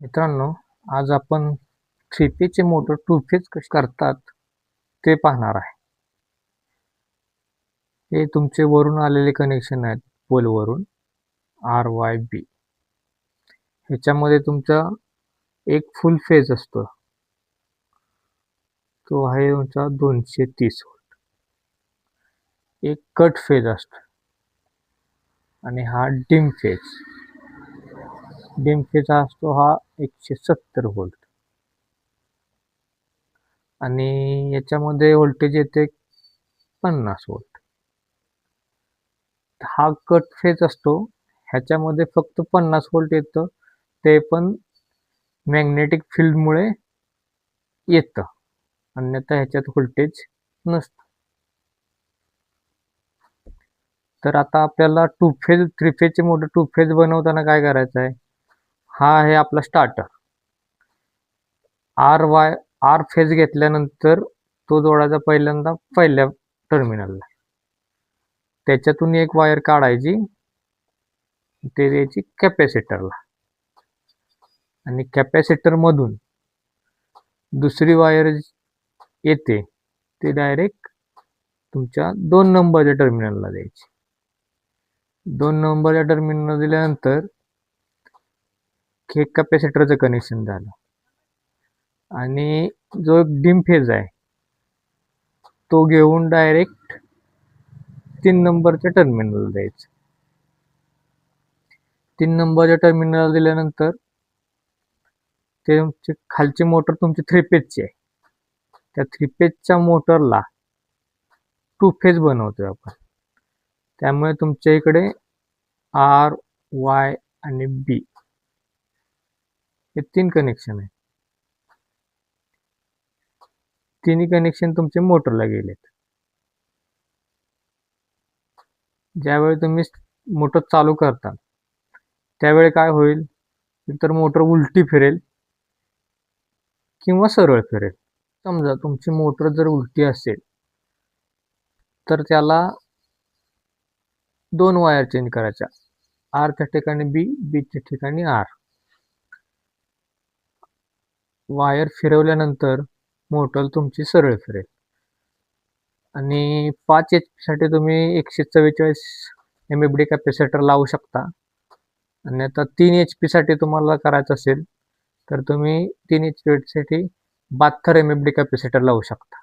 मित्रांनो आज आपण थ्री चे मोटर टू फेज कसे करतात ते पाहणार आहे. हे तुमचे वरून आलेले कनेक्शन आहेत पोलवरून आर वाय बी ह्याच्यामध्ये तुमचा एक फुल फेज असतो. तो आहे तुमचा दोनशे तीस वोल्ट एक कट फेज असतो. आणि हा डिम फेज डिम असतो हा एकशे सत्तर व्होल्ट. आणि याच्यामध्ये व्होल्टेज येते पन्नास वोल्ट हा कट फेज असतो ह्याच्यामध्ये फक्त पन्नास वोल्ट येतं ते पण मॅग्नेटिक फील्डमुळे येतं. अन्यथा ह्याच्यात व्होल्टेज नसतं. तर आता आपल्याला टू फेज थ्री फेजचे मोटर टू फेज बनवताना काय करायचं आहे हा आहे आपला starter R Y R phase घेतल्यानंतर तो जोडायचा पहिल्यांदा पहिल्या टर्मिनलला त्याच्यातून एक वायर काढायची. ते द्यायची कॅपॅसिटरला आणि कॅपॅसिटरमधून दुसरी वायर येते ते डायरेक्ट तुमच्या दोन नंबरच्या टर्मिनलला द्यायची. दोन नंबरच्या टर्मिनल दिल्यानंतर हे कॅपॅसिटरचं कनेक्शन झालं. आणि जो एक डिम फेज आहे तो घेऊन डायरेक्ट तीन नंबरच्या टर्मिनल द्यायचं. तीन नंबरच्या टर्मिनल दिल्यानंतर ते तुमचे खालची मोटर तुमची थ्री पेजची आहे. त्या थ्री पेजच्या मोटरला टू फेज बनवतोय आपण. त्यामुळे तुमच्या इकडे आर वाय आणि बी हे तीन कनेक्शन आहे तिन्ही कनेक्शन तुमचे मोटरला गेलेत. ज्यावेळी तुम्ही मोटर चालू करता त्यावेळी काय होईल? तर मोटर उलटी फिरेल किंवा सरळ फिरेल. समजा तुमची मोटर जर उलटी असेल तर त्याला दोन वायर चेंज करायच्या. आरच्या ठिकाणी बी बीच्या ठिकाणी आर वायर फिरवल्यानंतर मोटर तुमची सरळ फिरेल. आणि पाच एच पीसाठी तुम्ही एकशे चव्वेचाळीस एम एफ डी कॅपॅसिटर लावू शकता. आणि आता तीन एच पीसाठी तुम्हाला करायचं असेल तर तुम्ही तीन एच पीसाठी बहात्तर एम एफ डी कॅपॅसिटर लावू शकता.